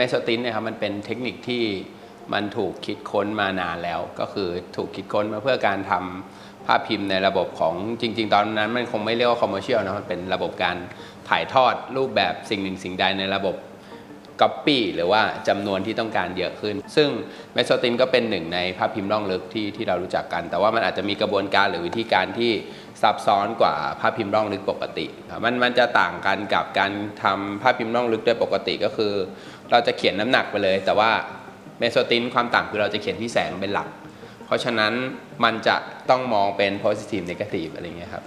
มโซตินเนี่ยครับมันเป็นเทคนิคที่มันถูกคิดค้นมานานแล้ว ก็คือถูกคิดค้นมาเพื่อการทำภาพพิมพ์ในระบบของจริง ๆ ตอนนั้นมันคงไม่เรียกว่าคอมเมอร์เชียลนะมันเป็นระบบการถ่ายทอดรูปแบบสิ่งหนึ่งสิ่งใดในระบบก๊อปปี้หรือว่าจำนวนที่ต้องการเยอะขึ้น ซึ่งเมโซตินก็เป็นหนึ่งในภาพพิมพ์ร่องลึกที่ที่เรารู้จักกัน แต่ว่ามันอาจจะมีกระบวนการหรือวิธีการที่ ซับซ้อนกว่าภาพพิมพ์ร่องลึกปกติครับมันมันจะต่างกันกับการทำภาพพิมพ์ร่องลึกโดยปกติก็คือ เราจะเขียนน้ำหนักไปเลย แต่ว่าเมโซตินความต่างคือเราจะเขียนที่แสงเป็นหลัก เพราะฉะนั้นมันจะต้องมองเป็น positive negative อะไรเงี้ยครับ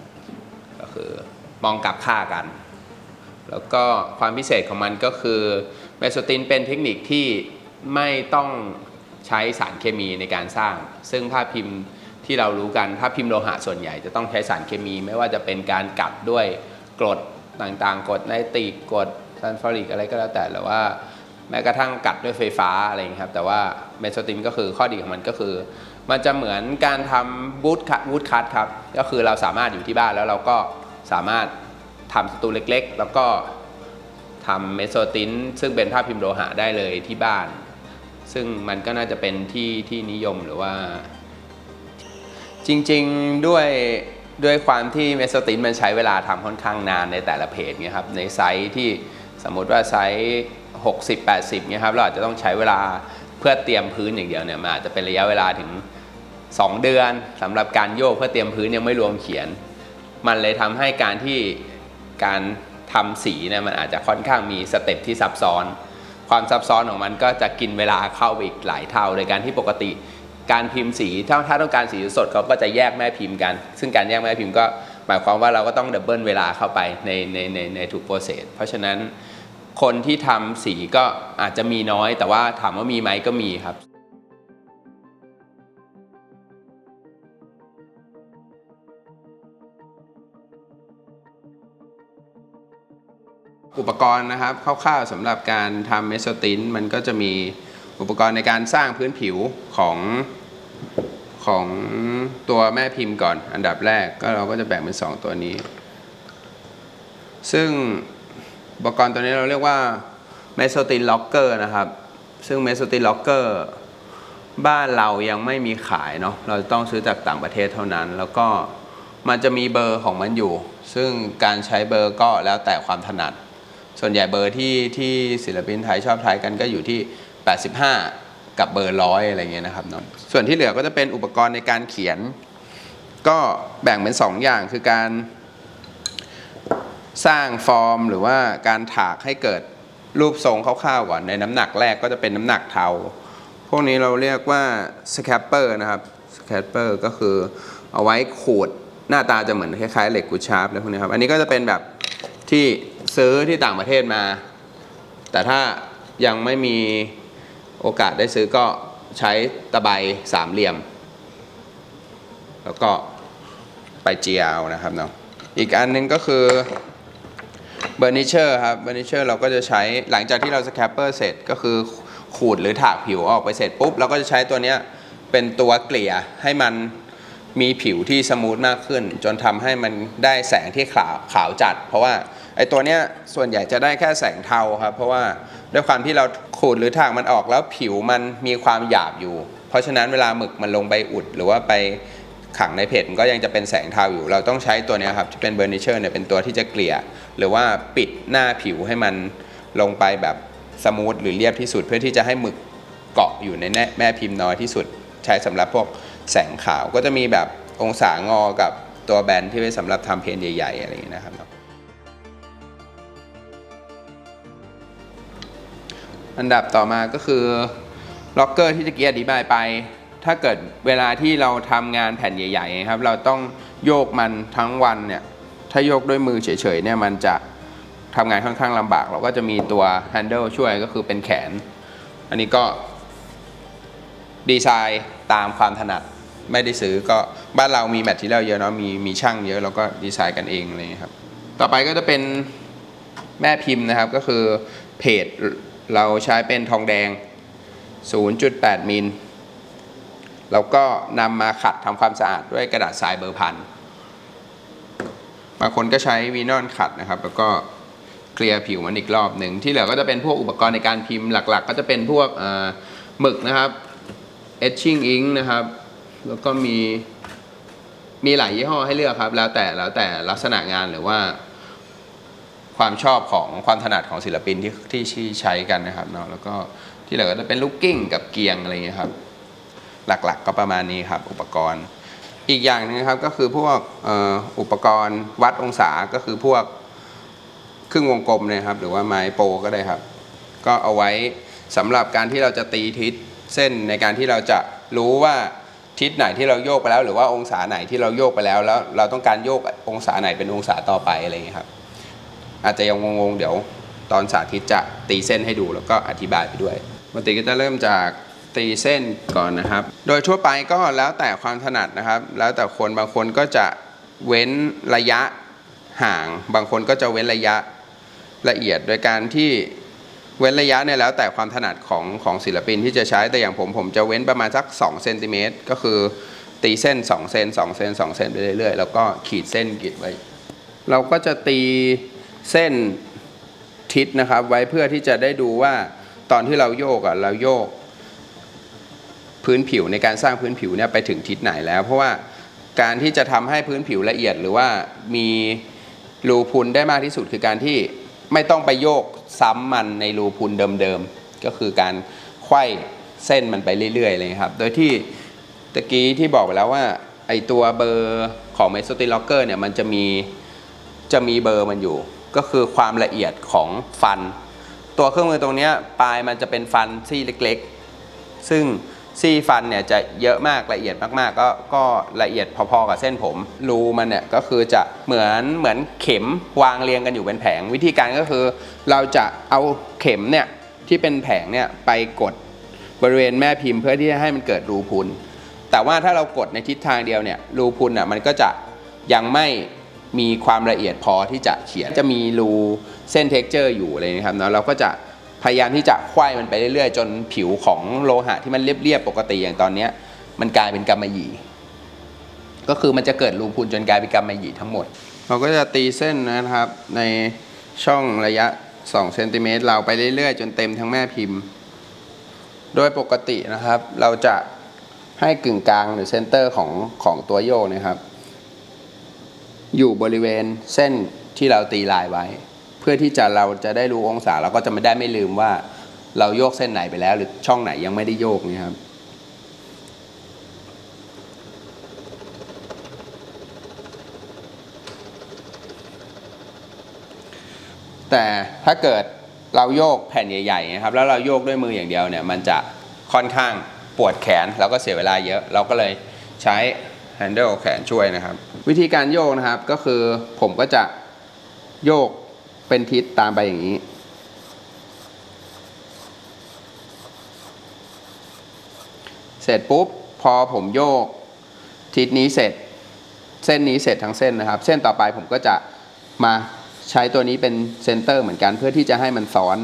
ก็คือมองกลับค่ากัน แล้วก็ความพิเศษของมันก็คือเมโซตินเป็นเทคนิคที่ไม่ต้องใช้สารเคมีในการสร้าง ซึ่งภาพพิมพ์ ที่เรารู้กันภาพพิมพ์โลหะส่วนใหญ่จะต้องใช้สารเคมี ไม่ว่าจะเป็นการกัดด้วยกรดต่างๆกรดไนตริกกรดซัลฟอริกอะไรก็แล้วแต่หรือว่าแม้กระทั่งกัดด้วยไฟฟ้าอะไรอย่างนี้ครับแต่ว่าเมโซตินก็คือข้อดีของมันก็คือ มันจะเหมือนการทำบูทคัตบูทคัตครับก็คือเราสามารถอยู่ที่บ้านแล้วเราก็สามารถทำสตูเล็ก ๆ แล้วก็ทำเมโซตินซึ่งเป็นภาพพิมพ์โลหะได้เลยที่บ้าน ซึ่งมันก็น่าจะเป็นที่ที่นิยมหรือว่า จริงๆด้วยด้วยความที่เมโซตินมันใช้เวลาทำค่อนข้างนานในแต่ละเพจเนี่ยครับในไซส์ที่สมมติว่าไซส์ 60 80เนี่ยครับเราอาจจะต้องใช้เวลาเพื่อเตรียมพื้นอย่างเดียวเนี่ยมันอาจจะเป็นระยะเวลาถึง 2 เดือนสำหรับการโยกเพื่อเตรียมพื้นยังไม่รวมเขียน มันเลยทำให้การที่การทำสีเนี่ยมันอาจจะค่อนข้างมีสเต็ปที่ซับซ้อน ความซับซ้อนของมันก็จะกินเวลาเข้าไปอีกหลายเท่าโดยการที่ปกติ การพิมพ์สีถ้าถ้าต้องการสีสดเขาก็จะแยกแม่พิมพ์กัน ซึ่งการแยกแม่พิมพ์ก็หมายความว่าเราก็ต้องดับเบิลเวลาเข้าไปในในในในทุกโปรเซสเพราะฉะนั้นคนที่ทำสีก็อาจจะมีน้อย แต่ว่าถามว่ามีไหมก็มีครับอุปกรณ์นะครับคร่าวๆสำหรับการทำเมโซตินมันก็จะมี อุปกรณ์ในการสร้างพื้นผิวของของตัวแม่พิมพ์ก่อน อันดับแรกก็เราก็จะแบ่งเป็น 2 ตัวนี้ ซึ่งอุปกรณ์ตัวนี้เราเรียกว่าเมโซตินล็อกเกอร์นะครับ ซึ่งเมโซตินล็อกเกอร์บ้านเรายังไม่มีขายเนาะเราต้องซื้อจากต่างประเทศเท่านั้น แล้วก็มันจะมีเบอร์ของมันอยู่ ซึ่งการใช้เบอร์ก็แล้วแต่ความถนัด ส่วนใหญ่เบอร์ที่ที่ศิลปินไทยชอบใช้กันก็อยู่ที่ 85 กับเบอร์ร้อยอะไรเงี้ยนะครับเนาะส่วนที่เหลือก็จะเป็นอุปกรณ์ในการเขียน ก็แบ่งเป็น 2 อย่างคือการสร้างฟอร์มหรือว่าการถากให้เกิดรูปทรงคร่าวๆก่อนในน้ำหนักแรกก็จะเป็นน้ำหนักเทา พวกนี้เราเรียกว่าสแคปเปอร์นะครับสแคปเปอร์ก็คือเอาไว้ขูดหน้าตาจะเหมือนคล้ายๆเหล็กกูชาร์ปอะไรพวกนี้ครับ อันนี้ก็จะเป็นแบบที่ซื้อที่ต่างประเทศมา แต่ถ้ายังไม่มี โอกาสได้ซื้อก็ใช้ตะไบสามเหลี่ยม แล้วก็ไปเจียเอานะครับเนาะอีกอันหนึงก็คือเบอร์นิเชอร์ครับเบอร์นิเชอร์เราก็จะใช้หลังจากที่เราสแคปเปอร์เสร็จก็คือขูดหรือถากผิวออกไปเสร็จปุ๊บเราก็จะใช้ตัวเนี้ยเป็นตัวเกลี่ยให้มันมีผิวที่สมูทมากขึ้น จนทำให้มันได้แสงที่ขาวขาวจัด เพราะว่าไอ้ตัวเนี้ยส่วนใหญ่จะได้แค่แสงเทาครับ เพราะว่า ด้วยความที่เราขูดหรือถากมันออกแล้วผิวมันมีความหยาบอยู่ เพราะฉะนั้นเวลาหมึกมันลงไปอุดหรือว่าไปขังในเพจมันก็ยังจะเป็นแสงเทาอยู่ เราต้องใช้ตัวนี้ครับที่เป็นเบอร์นิเชอร์เนี่ยเป็นตัวที่จะเกลี่ย หรือว่าปิดหน้าผิวให้มันลงไปแบบสมูทหรือเรียบที่สุด เพื่อที่จะให้หมึกเกาะอยู่ในแม่พิมพ์น้อยที่สุด ใช้สำหรับพวกแสงขาวก็จะมีแบบองศางอกับตัวแบนที่ไว้สำหรับทำเพนใหญ่ๆอะไรอย่างนี้นะครับ อันดับต่อมาก็คือล็อกเกอร์ที่ตะเกียอธิบายไป ถ้าเกิดเวลาที่เราทำงานแผ่นใหญ่ๆครับ เราต้องโยกมันทั้งวันเนี่ย ถ้าโยกด้วยมือเฉยๆเนี่ยมันจะทำงานค่อนข้างลำบาก เราก็จะมีตัวแฮนเดิลช่วยก็คือเป็นแขน อันนี้ก็ดีไซน์ตามความถนัดไม่ได้ซื้อก็บ้านเรามีแมทที่เราเยอะเนาะมีมีช่างเยอะเราก็ดีไซน์กันเองอะไรอย่างเลยครับ ต่อไปก็จะเป็นแม่พิมพ์นะครับก็คือเพจ เราใช้เป็นทองแดง 0.8 มิลแล้วก็นำมาขัดทำความสะอาดด้วยกระดาษทรายเบอร์พันบางคนก็ใช้วีนอนขัดนะครับ แล้วก็เคลียร์ผิวมันอีกรอบหนึ่ง ที่เหลือก็จะเป็นพวกอุปกรณ์ในการพิมพ์หลักๆ ก็จะเป็นพวกเอ่อหมึกนะครับ etching ink นะครับ แล้วก็มีมีหลายยี่ห้อให้เลือกครับ แล้วแต่แล้วแต่ลักษณะงานหรือว่า ความชอบของความถนัดของศิลปินที่ที่ใช้กันนะครับเนาะแล้วก็ที่เหลือก็จะเป็นลูกกิ้งกับเกียงอะไรอย่างเงี้ยครับ หลักๆก็ประมาณนี้ครับ อุปกรณ์ อีกอย่างหนึงครับก็คือพวกอ,อุปกรณ์วัดองศาก็คือพวกครึ่งวงกลมเนยครับ หรือว่าไม้โปก็ได้ครับ ก็เอาไว้สำหรับการที่เราจะตีทิศเส้นในการที่เราจะรู้ว่าทิศไหนที่เราโยกไปแล้ว หรือว่าองศาไหนที่เราโยกไปแล้วแล้ว เราต้องการโยกองศาไหนเป็นองศาต่อไปอะไรอย่างเงี้ยครับ อาจจะยังงงๆ เดี๋ยวตอนสาธิตจะตีเส้นให้ดูแล้วก็อธิบายไปด้วยปกติก็จะเริ่มจากตีเส้นก่อนนะครับ โดยทั่วไปก็แล้วแต่ความถนัดนะครับ แล้วแต่คนบางคนก็จะเว้นระยะห่าง บางคนก็จะเว้นระยะละเอียด โดยการที่เว้นระยะเนี่ยแล้วแต่ความถนัดของของศิลปินที่จะใช้ แต่อย่างผมผมจะเว้นประมาณสัก2เซนติเมตรก็คือตีเส้น2เซน2เซน2เซนไปเรื่อยๆ แล้วก็ขีดเส้นขีดไว้ เราก็จะตี เส้นทิศนะครับ ไว้เพื่อที่จะได้ดูว่าตอนที่เราโยกอะเราโยกพื้นผิวในการสร้างพื้นผิวเนี่ยไปถึงทิศไหนแล้ว เพราะว่าการที่จะทำให้พื้นผิวละเอียด หรือว่ามีรูพุนได้มากที่สุดคือการที่ไม่ต้องไปโยกซ้ำมันในรูพุนเดิมๆก็คือการไขว้เส้นมันไปเรื่อยๆเลยครับ โดยที่ตะกี้ที่บอกไปแล้วว่าไอตัวเบอร์ของ m e s o t i l o c k e r เนี่ยมันจะมีจะมีเบอร์มันอยู่ ก็คือความละเอียดของฟัน ตัวเครื่องมือตรงนี้ปลายมันจะเป็นฟันซี่เล็กๆ ซึ่งซี่ฟันเนี่ยจะเยอะมากละเอียดมากๆ ก็ก็ละเอียดพอๆกับเส้นผม รูมันเนี่ยก็คือจะเหมือนเหมือนเข็มวางเรียงกันอยู่เป็นแผง วิธีการก็คือ เราจะเอาเข็มเนี่ยที่เป็นแผงเนี่ยไปกดบริเวณแม่พิมพ์เพื่อที่จะให้มันเกิดรูพุน แต่ว่าถ้าเรากดในทิศทางเดียวเนี่ยรูพุนอะมันก็จะยังไม่ มีความละเอียดพอที่จะเขียนจะมีรูเส้นเท็กเจอร์อยู่อะไรนะครับเนาะเราก็จะพยายามที่จะควายมันไปเรื่อยๆ จนผิวของโลหะที่มันเรียบๆปกติอย่างตอนเนี้มันกลายเป็นกำมะหยี่ ก็คือมันจะเกิดรูพุนจนกลายเป็นกำมะหยี่ทั้งหมด เราก็จะตีเส้นนะครับในช่องระยะ2เซนติเมตรเราไปเรื่อยๆ จนเต็มทั้งแม่พิมพ์ โดยปกตินะครับ เราจะให้กึ่งกลางหรือเซนเตอร์ของของตัวโยนะครับ อยู่บริเวณเส้นที่เราตีลายไว้ เพื่อที่จะเราจะได้รู้องศาเราก็จะไม่ได้ไม่ลืมว่าเราโยกเส้นไหนไปแล้ว หรือช่องไหนยังไม่ได้โยกนี่ครับแต่ถ้าเกิดเราโยกแผ่นใหญ่ๆนะครับแล้วเราโยกด้วยมืออย่างเดียวเนี่ยมันจะค่อนข้างปวดแขนแล้วก็เสียเวลาเยอะ เราก็เลยใช้ handle แขนช่วยนะครับ วิธีการโยกนะครับก็คือผมก็จะโยกเป็นทิศตามไปอย่างนี้ เสร็จปุ๊บพอผมโยกทิศนี้เสร็จ เส้นนี้เสร็จทั้งเส้นนะครับ เส้นต่อไปผมก็จะมาใช้ตัวนี้เป็นเซนเตอร์เหมือนกันเพื่อที่จะให้มันซ้อน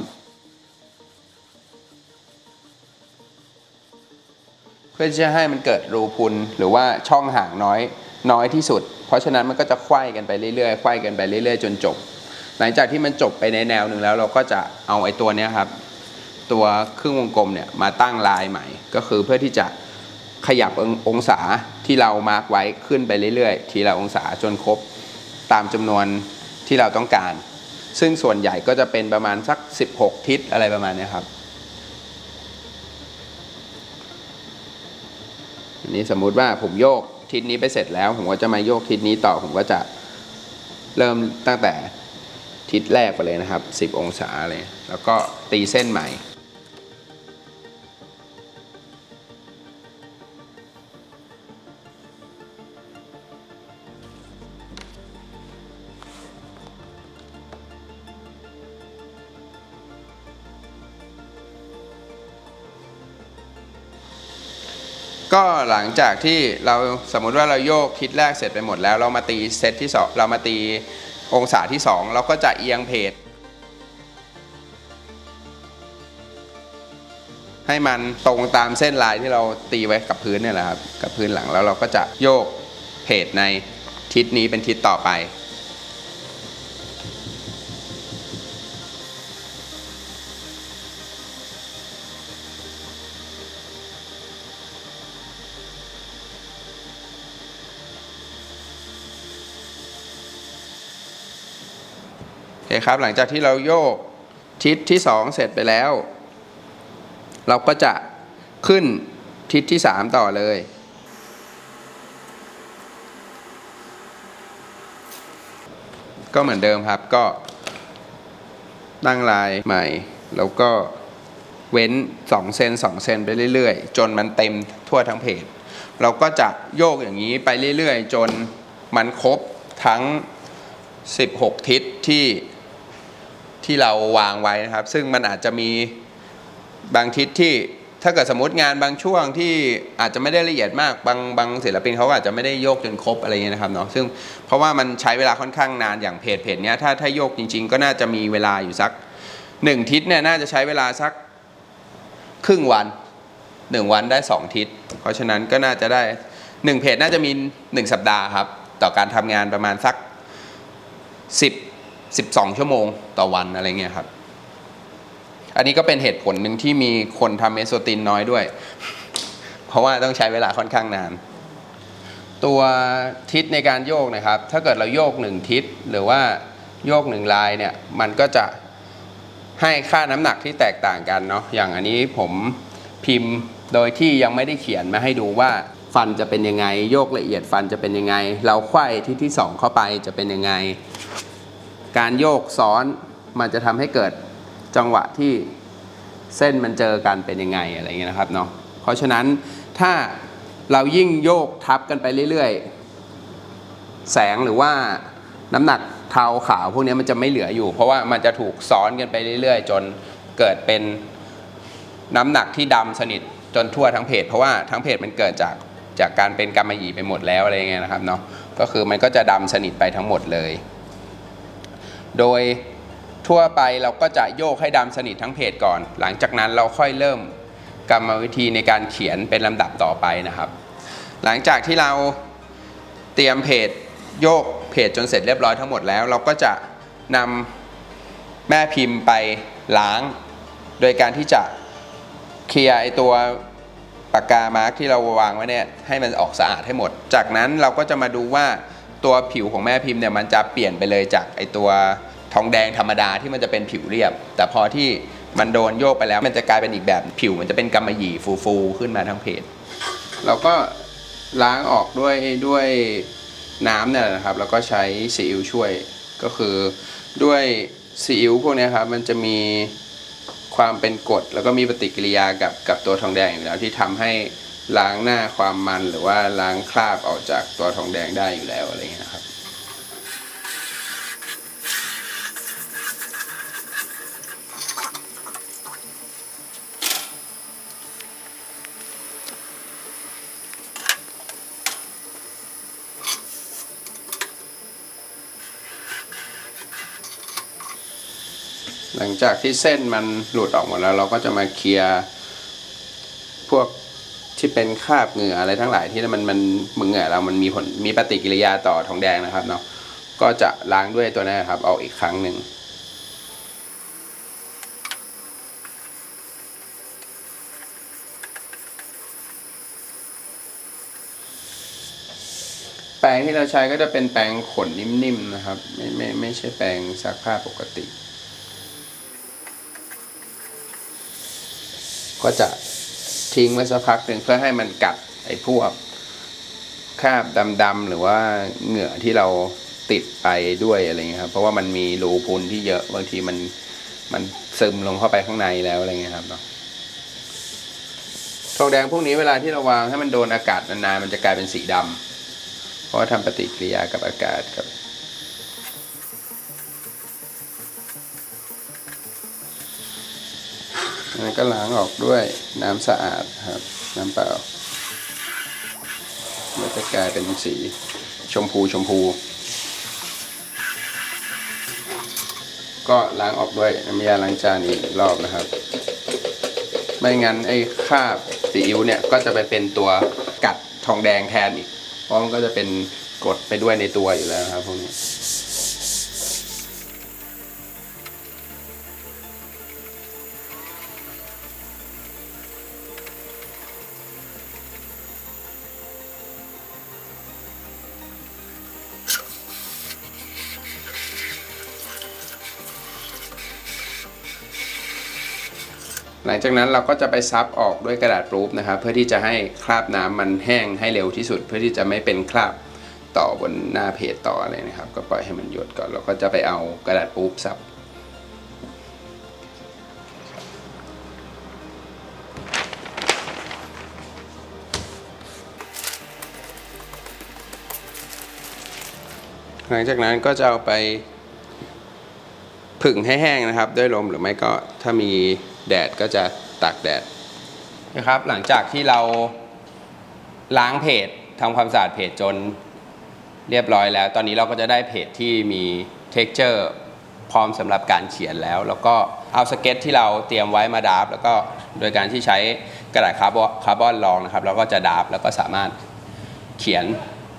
เพื่อที่จะให้มันเกิดรูพุนหรือว่าช่องห่างน้อย น้อยที่สุด เพราะฉะนั้นมันก็จะไขว้กันไปเรื่อยๆไขว้กันไปเรื่อย ๆ จนจบ หลังจากที่มันจบไปในแนวหนึ่งแล้ว เราก็จะเอาไอ้ตัวนี้ครับ ตัวครึ่งวงกลมเนี่ยมาตั้งลายใหม่ ก็คือเพื่อที่จะขยับององศาที่เรามาร์กไว้ขึ้นไปเรื่อยๆ ทีละองศาจนครบตามจำนวนที่เราต้องการ ซึ่งส่วนใหญ่ก็จะเป็นประมาณสัก 16 ทิศอะไรประมาณนี้ครับอันนี้สมมุติว่าผมโยก ทิศนี้ไปเสร็จแล้ว ผมก็จะมาโยกทิศนี้ต่อผมก็จะเริ่มตั้งแต่ทิศแรกไปเลยนะครับ 10 องศาเลย แล้วก็ตีเส้นใหม่ ก็หลังจากที่เราสมมุติว่าเราโยกทิศแรกเสร็จไปหมดแล้ว เรามาตีเซตที่สองเรามาตีองศาที่สองเราก็จะเอียงเพจให้มันตรงตามเส้นลายที่เราตีไว้กับพื้นเนี่ยแหละครับกับพื้นหลังแล้วเราก็จะโยกเพจในทิศนี้เป็นทิศต่อไป เคครับ หลังจากที่เราโยกทิศที่ 2 เสร็จไปแล้ว เราก็จะขึ้นทิศที่ 3 ต่อเลย ก็เหมือนเดิมครับก็ตั้งลายใหม่ แล้วก็เว้น 2 เซน2 เซนไปเรื่อยๆ จนมันเต็มทั่วทั้งเพจ เราก็จะโยกอย่างนี้ไปเรื่อยๆ จนมันครบทั้ง 16 ทิศที่ ที่เราวางไว้นะครับ ซึ่งมันอาจจะมีบางทิศที่ถ้าเกิดสมมติงานบางช่วงที่อาจจะไม่ได้ละเอียดมากบางบางศิลปินเขาอาจจะไม่ได้โยกจนครบอะไรเงี้ยนะครับเนาะซึ่งเพราะว่ามันใช้เวลาค่อนข้างนานอย่างเพจเพจเนี้ยถ้าถ้าโยกจริง ๆ ก็น่าจะมีเวลาอยู่สักหนึ่งทิศเนี่ยน่าจะใช้เวลาสักครึ่งวันหนึ่งวันได้สองทิศ เพราะฉะนั้นก็น่าจะได้หนึ่งเพจน่าจะมีหนึ่งสัปดาห์ครับ ต่อการทำงานประมาณสักสิบ สิบสองชั่วโมงต่อวันอะไรเงี้ยครับ อันนี้ก็เป็นเหตุผลหนึ่งที่มีคนทำเมโซตินน้อยด้วย เพราะว่าต้องใช้เวลาค่อนข้างนาน ตัวทิศในการโยกนะครับ ถ้าเกิดเราโยกหนึ่งทิศหรือว่าโยกหนึ่งลายเนี่ย มันก็จะให้ค่าน้ำหนักที่แตกต่างกันเนาะ อย่างอันนี้ผมพิมพ์โดยที่ยังไม่ได้เขียนมาให้ดูว่าฟันจะเป็นยังไง โยกละเอียดฟันจะเป็นยังไง เราไขว้ทิศที่สองเข้าไปจะเป็นยังไง การโยกซ้อนมันจะทำให้เกิดจังหวะที่เส้นมันเจอกันเป็นยังไงอะไรเงี้ยนะครับเนาะเพราะฉะนั้นถ้าเรายิ่งโยกทับกันไปเรื่อยๆ แสงหรือว่าน้ำหนักเทาขาวพวกนี้มันจะไม่เหลืออยู่ เพราะว่ามันจะถูกซ้อนกันไปเรื่อยๆ จนเกิดเป็นน้ำหนักที่ดำสนิทจนทั่วทั้งเพจเพราะว่าทั้งเพจมันเกิดจากจากการเป็นกำมะหยี่ไปหมดแล้วอะไรเงี้ยนะครับเนาะก็คือมันก็จะดำสนิทไปทั้งหมดเลย โดยทั่วไปเราก็จะโยกให้ดำสนิททั้งเพจก่อน หลังจากนั้นเราค่อยเริ่มกรรมวิธีในการเขียนเป็นลำดับต่อไปนะครับ หลังจากที่เราเตรียมเพจโยกเพจจนเสร็จเรียบร้อยทั้งหมดแล้ว เราก็จะนำแม่พิมพ์ไปล้าง โดยการที่จะเคลียร์ไอตัวปากกามาร์กที่เราวางไว้เนี่ยให้มันออกสะอาดให้หมด จากนั้นเราก็จะมาดูว่าตัวผิวของแม่พิมพ์เนี่ยมันจะเปลี่ยนไปเลยจากไอตัว ทองแดงธรรมดาที่มันจะเป็นผิวเรียบ แต่พอที่มันโดนโยกไปแล้ว มันจะกลายเป็นอีกแบบผิวมันจะเป็นกำมะหยี่ฟูๆขึ้นมาทั้งเพจเราก็ล้างออกด้วยด้วยน้ำเนี่ยนะครับ แล้วก็ใช้ซีอิ๊วช่วยก็คือด้วยซีอิ๊วพวกนี้ครับมันจะมีความเป็นกรดแล้วก็มีปฏิกิริยากับกับตัวทองแดงอยู่แล้วที่ทำให้ล้างหน้าความมันหรือว่าล้างคราบออกจากตัวทองแดงได้อยู่แล้วอะไรเงี้ย หลังจากที่เส้นมันหลุดออกหมดแล้ว เราก็จะมาเคลียร์พวกที่เป็นคราบเหงื่ออะไรทั้งหลายที่มันมันมึงเหงื่อเรามันมีผลมีปฏิกิริยาต่อทองแดงนะครับเนาะก็จะล้างด้วยตัวนี้ครับ เอาอีกครั้งหนึ่งแปรงที่เราใช้ก็จะเป็นแปรงขนนิ่มๆนะครับ ไม่ไม่ไม่ใช่แปรงซักผ้าปกติ ก็จะทิ้งไว้สักพักหนึ่งเพื่อให้มันกัดไอ้พวกคราบดำๆหรือว่าเหงื่อที่เราติดไปด้วยอะไรเงี้ยครับเพราะว่ามันมีรูพุนที่เยอะบางทีมันมันซึมลงเข้าไปข้างในแล้วอะไรเงี้ยครับเนาะทองแดงพวกนี้เวลาที่เราวางให้มันโดนอากาศนานๆมันจะกลายเป็นสีดำเพราะว่าทำปฏิกิริยากับอากาศกับ แล้วก็ล้างออกด้วยน้ำสะอาดครับน้ำเปล่ามันจะกลายเป็นสีชมพูชมพู ก็ล้างออกด้วยน้ำยาล้างจานอีกรอบนะครับ ไม่งั้นไอ้คราบซีอิ๊วเนี่ยก็จะไปเป็นตัวกัดทองแดงแทนอีกเพราะมันก็จะเป็นกดไปด้วยในตัวอยู่แล้วครับพวกนี้ หลังจากนั้นเราก็จะไปซับออกด้วยกระดาษปรูฟนะครับ เพื่อที่จะให้คราบน้ำมันแห้งให้เร็วที่สุด เพื่อที่จะไม่เป็นคราบต่อบนหน้าเพจต่ออะไรนะครับ ก็ปล่อยให้มันหยดก่อนแล้วก็จะไปเอากระดาษปรูฟซับหลังจากนั้นก็จะเอาไปผึ่งให้แห้งนะครับ ด้วยลมหรือไม่ก็ถ้ามี แดดก็จะตากแดดนะครับ หลังจากที่เราล้างเพจทำความสะอาดเพจจนเรียบร้อยแล้ว ตอนนี้เราก็จะได้เพจที่มี texture พร้อมสำหรับการเขียนแล้ว แล้วก็เอาสเก็ตที่เราเตรียมไว้มาดราฟแล้วก็โดยการที่ใช้กระดาษคาร์บอนคาร์บอนรองนะครับแล้วก็จะดราฟแล้วก็สามารถเขียน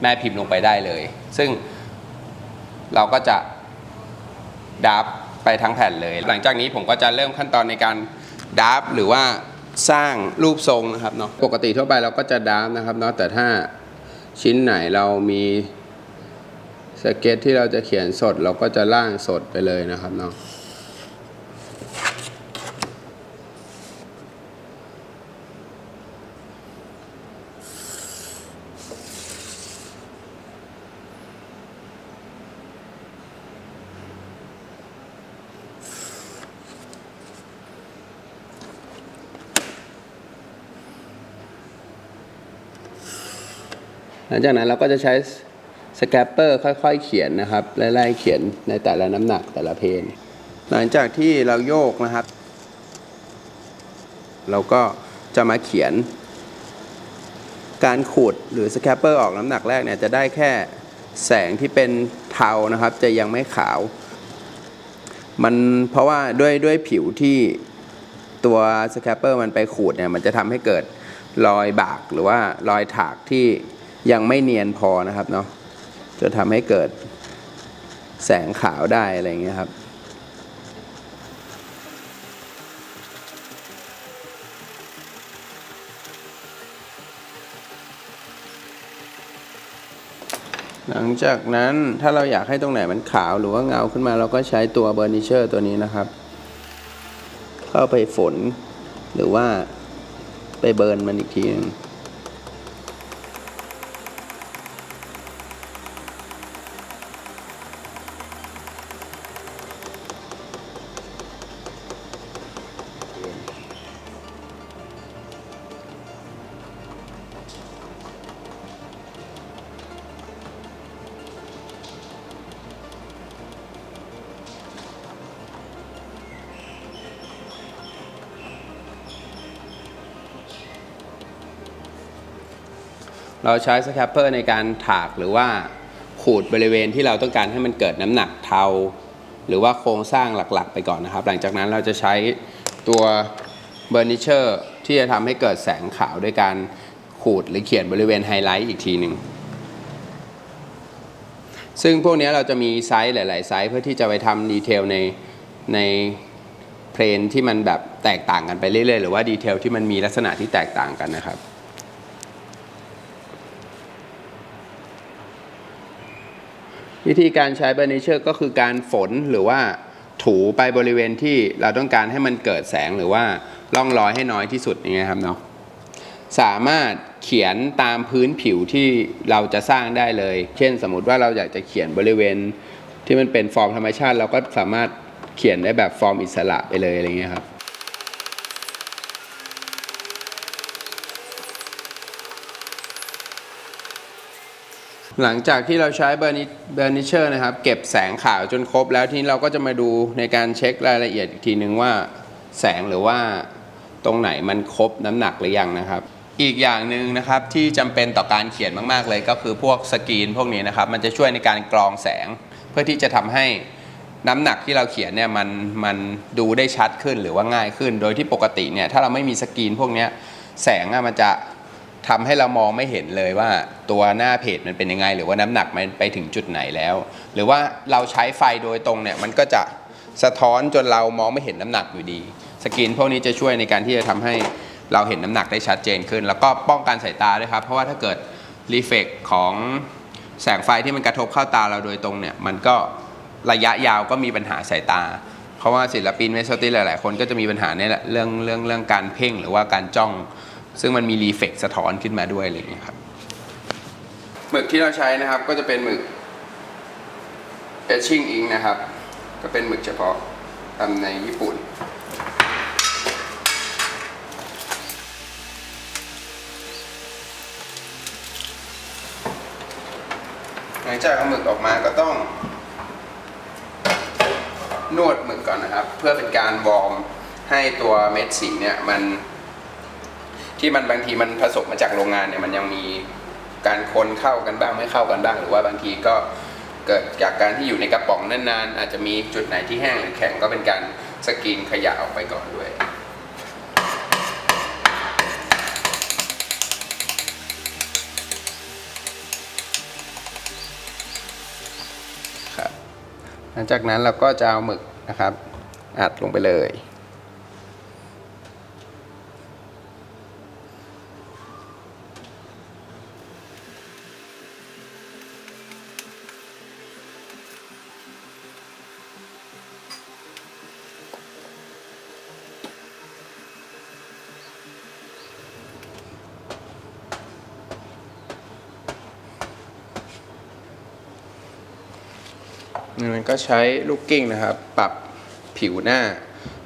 แม่พิมพ์ลงไปได้เลย ซึ่งเราก็จะดับไปทั้งแผ่นเลย หลังจากนี้ผมก็จะเริ่มขั้นตอนในการ ดับหรือว่าสร้างรูปทรงนะครับเนาะปกติทั่วไปเราก็จะดับนะครับเนาะแต่ถ้าชิ้นไหนเรามีสเก็ตที่เราจะเขียนสดเราก็จะล่างสดไปเลยนะครับเนาะ หลังจากนั้นเราก็จะใช้สแคปเปอร์ค่อยๆ เขียนนะครับไล่ๆเขียนในแต่ละน้ำหนักแต่ละเพนหลังจากที่เราโยกนะครับ เราก็จะมาเขียน การขูดหรือสแคปเปอร์ออกน้ำหนักแรกเนี่ยจะได้แค่แสงที่เป็นเทานะครับ จะยังไม่ขาว มันเพราะว่าด้วยด้วยผิวที่ตัวสแคปเปอร์มันไปขูดเนี่ยมันจะทำให้เกิดรอยบากหรือว่ารอยถากที่ ยังไม่เนียนพอนะครับเนาะจะทำให้เกิดแสงขาวได้อะไรอย่างเงี้ยครับหลังจากนั้นถ้าเราอยากให้ตรงไหนมันขาวหรือว่าเงาขึ้นมาเราก็ใช้ตัวเบอร์นิเชอร์ตัวนี้นะครับ เข้าไปฝนหรือว่าไปเบิร์นมันอีกทีหนึง เราใช้สแครปเปอร์ในการถากหรือว่าขูดบริเวณที่เราต้องการให้มันเกิดน้ำหนักเทา หรือว่าโครงสร้างหลักๆ ไปก่อนนะครับ หลังจากนั้นเราจะใช้ตัวเบอร์นิเชอร์ที่จะทำให้เกิดแสงขาวด้วยการขูดหรือเขียนบริเวณไฮไลท์อีกทีหนึ่งซึ่งพวกนี้เราจะมีไซส์หลาย ๆ ไซส์เพื่อที่จะไปทำดีเทลในในเพลนที่มันแบบแตกต่างกันไปเรื่อย ๆ หรือว่าดีเทลที่มันมีลักษณะที่แตกต่างกันนะครับ วิธีการใช้เบอร์นิเชอร์ก็คือการฝนหรือว่าถูไปบริเวณที่เราต้องการให้มันเกิดแสงหรือว่าร่องรอยให้น้อยที่สุดอย่างเงี้ยครับเนาะสามารถเขียนตามพื้นผิวที่เราจะสร้างได้เลย เช่น สมมติว่าเราอยากจะเขียนบริเวณที่มันเป็นฟอร์มธรรมชาติ เราก็สามารถเขียนได้แบบฟอร์มอิสระไปเลยอะไรเงี้ยครับ หลังจากที่เราใช้เบอร์นิเบอร์นิเชอร์นะครับ เก็บแสงขาวจนครบแล้วทีนี้เราก็จะมาดูในการเช็ครายละเอียดอีกทีนึงว่าแสงหรือว่าตรงไหนมันครบน้ำหนักหรือยังนะครับ อีกอย่างหนึ่งนะครับที่จำเป็นต่อการเขียนมาก ๆ เลยก็คือพวกสกรีนพวกนี้นะครับ มันจะช่วยในการกรองแสง เพื่อที่จะทำให้น้ำหนักที่เราเขียนเนี่ยมันมันดูได้ชัดขึ้นหรือว่าง่ายขึ้น โดยที่ปกติเนี่ยถ้าเราไม่มีสกรีนพวกนี้แสงอะมันจะ ทำให้เรามองไม่เห็นเลยว่าตัวหน้าเพจมันเป็นยังไง หรือว่าน้ำหนักมันไปถึงจุดไหนแล้ว หรือว่าเราใช้ไฟโดยตรงเนี่ยมันก็จะสะท้อนจนเรามองไม่เห็นน้ำหนักอยู่ดี สกรีนพวกนี้จะช่วยในการที่จะทำให้เราเห็นน้ำหนักได้ชัดเจนขึ้น แล้วก็ป้องกันสายตาด้วยครับ เพราะว่าถ้าเกิดรีเฟกของแสงไฟที่มันกระทบเข้าตาเราโดยตรงเนี่ยมันก็ระยะยาวก็มีปัญหาสายตา เพราะว่าศิลปินเมโซติหลาย ๆ คนก็จะมีปัญหาเนี่ยแหละเรื่องเรื่องเรื่องการเพ่งหรือว่าการจ้อง ซึ่งมันมีรีเฟกสะท้อนขึ้นมาด้วยอะไรอย่างเงี้ยครับหมึกที่เราใช้นะครับก็จะเป็นหมึก etching ink นะครับ ก็เป็นหมึกเฉพาะทำในญี่ปุ่นหลังจากเอาหมึกออกมาก็ต้อง นวดหมึกก่อนนะครับ เพื่อเป็นการวอร์มให้ตัวเม็ดสีเนี่ยมัน ที่มันบางทีมันผสมมาจากโรงงานเนี่ยมันยังมีการคนเข้ากันบ้างไม่เข้ากันบ้าง หรือว่าบางทีก็เกิดจากการที่อยู่ในกระป๋องนานๆ อาจจะมีจุดไหนที่แห้งหรือแข็งก็เป็นการสกรีนขยะออกไปก่อนด้วย ครับ หลังจากนั้นเราก็จะเอาหมึกนะครับอัดลงไปเลย มันก็ใช้ลูกกิ้งนะครับ ปรับผิวหน้า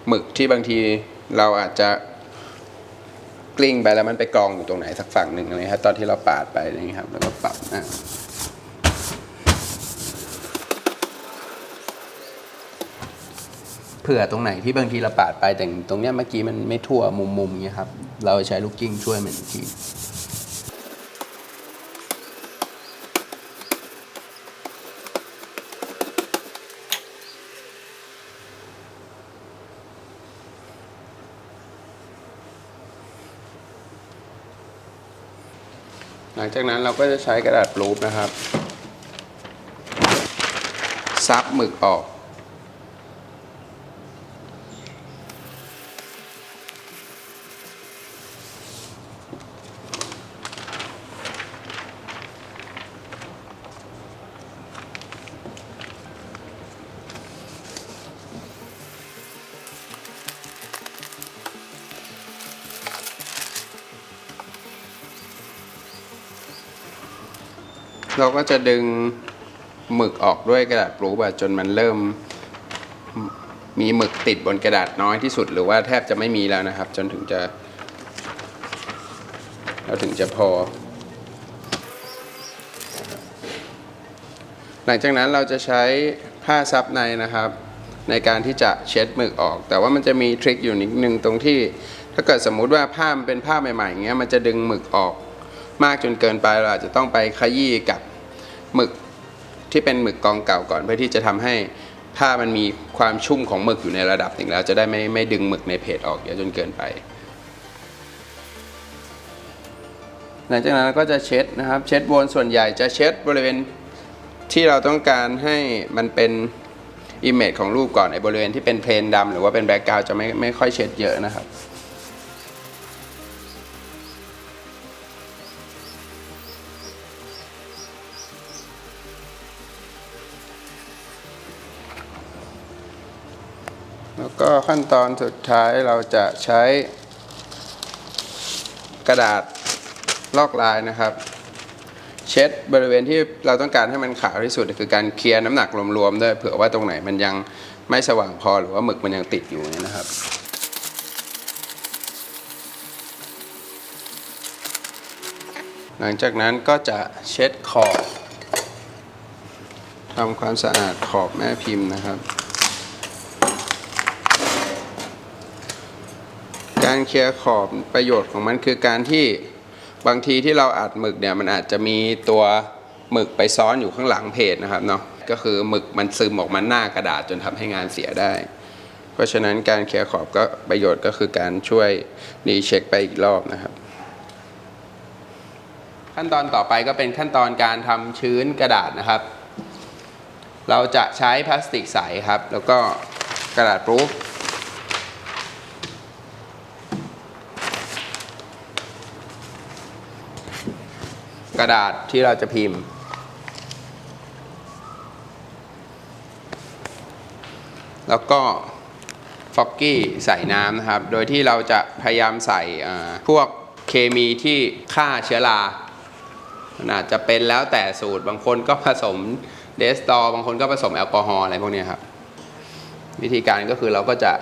หมึกที่บางทีเราอาจจะกลิ้งไปแล้วมันไปกองอยู่ตรงไหนสักฝั่งหนึ่งนะครับตอนที่เราปาดไปนี่ครับ แล้วก็ปรับหน้าเผื่อตรงไหนที่บางทีเราปาดไปแต่ตรงเนี้ยเมื่อกี้มันไม่ทั่วมุมๆเงี้ยครับ เราใช้ลูกกิ้งช่วยมันอีกที หลังจากนั้นเราก็จะใช้กระดาษปลูปนะครับ ซับหมึกออก เราก็จะดึงหมึกออกด้วยกระดาษปลูปอะจนมันเริ่มมีหมึกติดบนกระดาษน้อยที่สุด หรือว่าแทบจะไม่มีแล้วนะครับ จนถึงจะ เราถึงจะพอ หลังจากนั้นเราจะใช้ผ้าซับในนะครับ ในการที่จะเช็ดหมึกออก แต่ว่ามันจะมีทริคอยู่นิดนึงตรงที่ ถ้าเกิดสมมุติว่าผ้ามันเป็นผ้าใหม่ๆอย่างเงี้ยมันจะดึงหมึกออกมากจนเกินไปเราอาจจะต้องไปขยี้กับ ที่เป็นหมึกกองเก่าก่อน เพื่อที่จะทำให้ผ้ามันมีความชุ่มของหมึกอยู่ในระดับหนึ่งแล้วจะได้ไม่ไม่ดึงหมึกในเพจออกเยอะจนเกินไป หลังจากนั้นก็จะเช็ดนะครับ เช็ดวนส่วนใหญ่จะเช็ดบริเวณที่เราต้องการให้มันเป็นอิมเมจของรูปก่อนไอ้บริเวณที่เป็นเพลนดำหรือว่าเป็นแบ็กกราวจะไม่ไม่ค่อยเช็ดเยอะนะครับ ก็ขั้นตอนสุดท้ายเราจะใช้กระดาษลอกลายนะครับ เช็ดบริเวณที่เราต้องการให้มันขาวที่สุดคือการเคลียร์น้ำหนักรวมๆด้วยเผื่อว่าตรงไหนมันยังไม่สว่างพอหรือว่าหมึกมันยังติดอยู่นี่นะครับหลังจากนั้นก็จะเช็ดขอบทำความสะอาดขอบแม่พิมพ์นะครับ การเคลียร์ขอบประโยชน์ของมันคือการที่บางทีที่เราอัดหมึกเนี่ยมันอาจจะมีตัวหมึกไปซ้อนอยู่ข้างหลังเพจนะครับเนาะก็คือหมึกมันซึมออกมาหน้ากระดาษจนทำให้งานเสียได้ เพราะฉะนั้นการเคลียร์ขอบก็ประโยชน์ก็คือการช่วยรีเช็คไปอีกรอบนะครับ ขั้นตอนต่อไปก็เป็นขั้นตอนการทำชื้นกระดาษนะครับ เราจะใช้พลาสติกใสครับ แล้วก็กระดาษปรูฟ กระดาษที่เราจะพิมพ์ แล้วก็ฟอกกี้ใส่น้ำนะครับ โดยที่เราจะพยายามใส่พวกเคมีที่ฆ่าเชื้อรามันอาจจะเป็นแล้วแต่สูตร บางคนก็ผสมเดสตอร์บางคนก็ผสมแอลกอฮอล์อะไรพวกนี้ครับ วิธีการก็คือเราก็จะ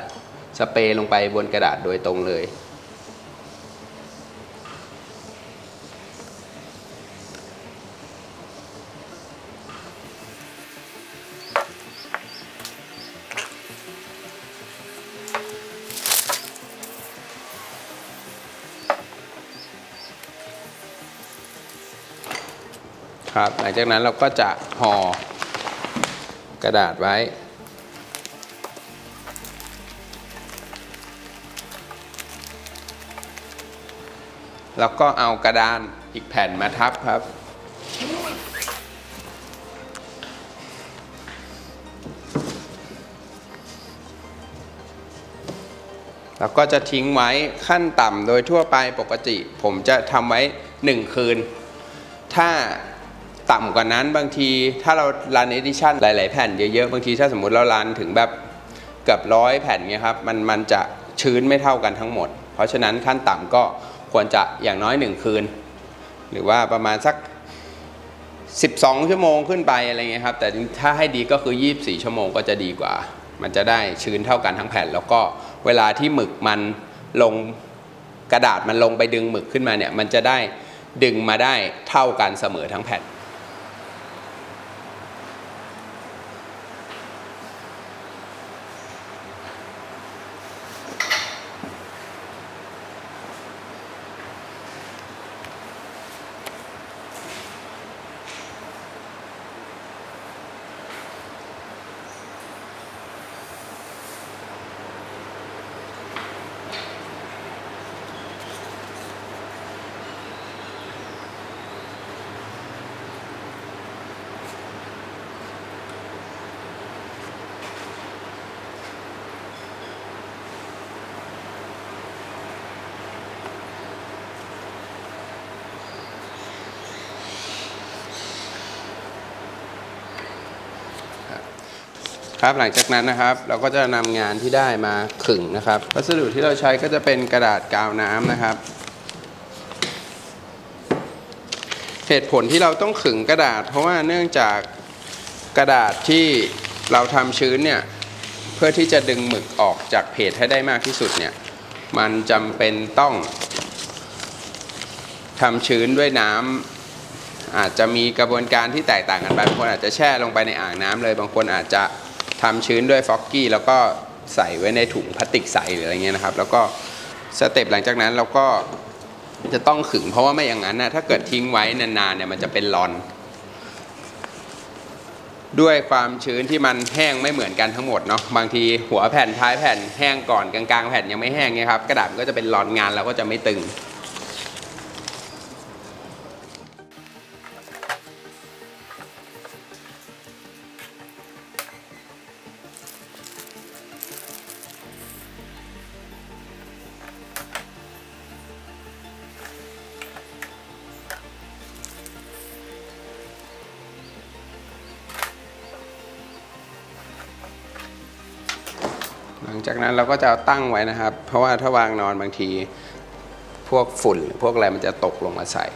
สเปรย์ลงไปบนกระดาษโดยตรงเลย ครับ หลังจากนั้นเราก็จะห่อกระดาษไว้ แล้วก็เอากระดานอีกแผ่นมาทับครับ แล้วก็จะทิ้งไว้ขั้นต่ำโดยทั่วไปปกติ ผมจะทำไว้ 1 คืน ถ้า ต่ำกว่านั้นบางทีถ้าเรารันเอดิชันหลาย ๆ แผ่นเยอะ ๆ บางทีถ้าสมมติเรารันถึงแบบเกือบร้อยแผ่นเงี้ยครับมันมันจะชื้นไม่เท่ากันทั้งหมด เพราะฉะนั้นขั้นต่ำก็ควรจะอย่างน้อย 1 คืน หรือว่าประมาณสัก 12 ชั่วโมงขึ้นไปอะไรเงี้ยครับแต่ถ้าให้ดีก็คือ 24 ชั่วโมงก็จะดีกว่า มันจะได้ชื้นเท่ากันทั้งแผ่น แล้วก็เวลาที่หมึกมันลงกระดาษมันลงไปดึงหมึกขึ้นมาเนี่ยมันจะได้ดึงมาได้เท่ากันเสมอทั้งแผ่น ครับ หลังจากนั้นนะครับเราก็จะนำงานที่ได้มาขึงนะครับ วัสดุที่เราใช้ก็จะเป็นกระดาษกาวน้ำนะครับ เหตุผลที่เราต้องขึงกระดาษ เพราะว่าเนื่องจากกระดาษที่เราทำชื้นเนี่ยเพื่อที่จะดึงหมึกออกจากเพจให้ได้มากที่สุดเนี่ยมันจำเป็นต้องทำชื้นด้วยน้ำอาจจะมีกระบวนการที่แตกต่างกันไปบางคนอาจจะแช่ลงไปในอ่างน้ำเลย บางคนอาจจะ ทำชื้นด้วยฟอกกี้แล้วก็ใส่ไว้ในถุงพลาสติกใสหรืออะไรเงี้ยนะครับ แล้วก็สเต็ปหลังจากนั้นเราก็จะต้องขึงเพราะว่าไม่อย่างนั้นนะถ้าเกิดทิ้งไว้นานๆเนี่ยมันจะเป็นรอน ด้วยความชื้นที่มันแห้งไม่เหมือนกันทั้งหมดเนาะบางทีหัวแผ่นท้ายแผ่นแห้งก่อนกลางๆ แผ่นยังไม่แห้งเนี่ยครับกระดาษก็จะเป็นรอนงานเราก็จะไม่ตึง ลังจากนั้นเราก็จะตั้งไว้นะครับ เพราะว่าถ้าวางนอนบางที พวกฝุ่นพวกอะไรมันจะตกลงมาใส่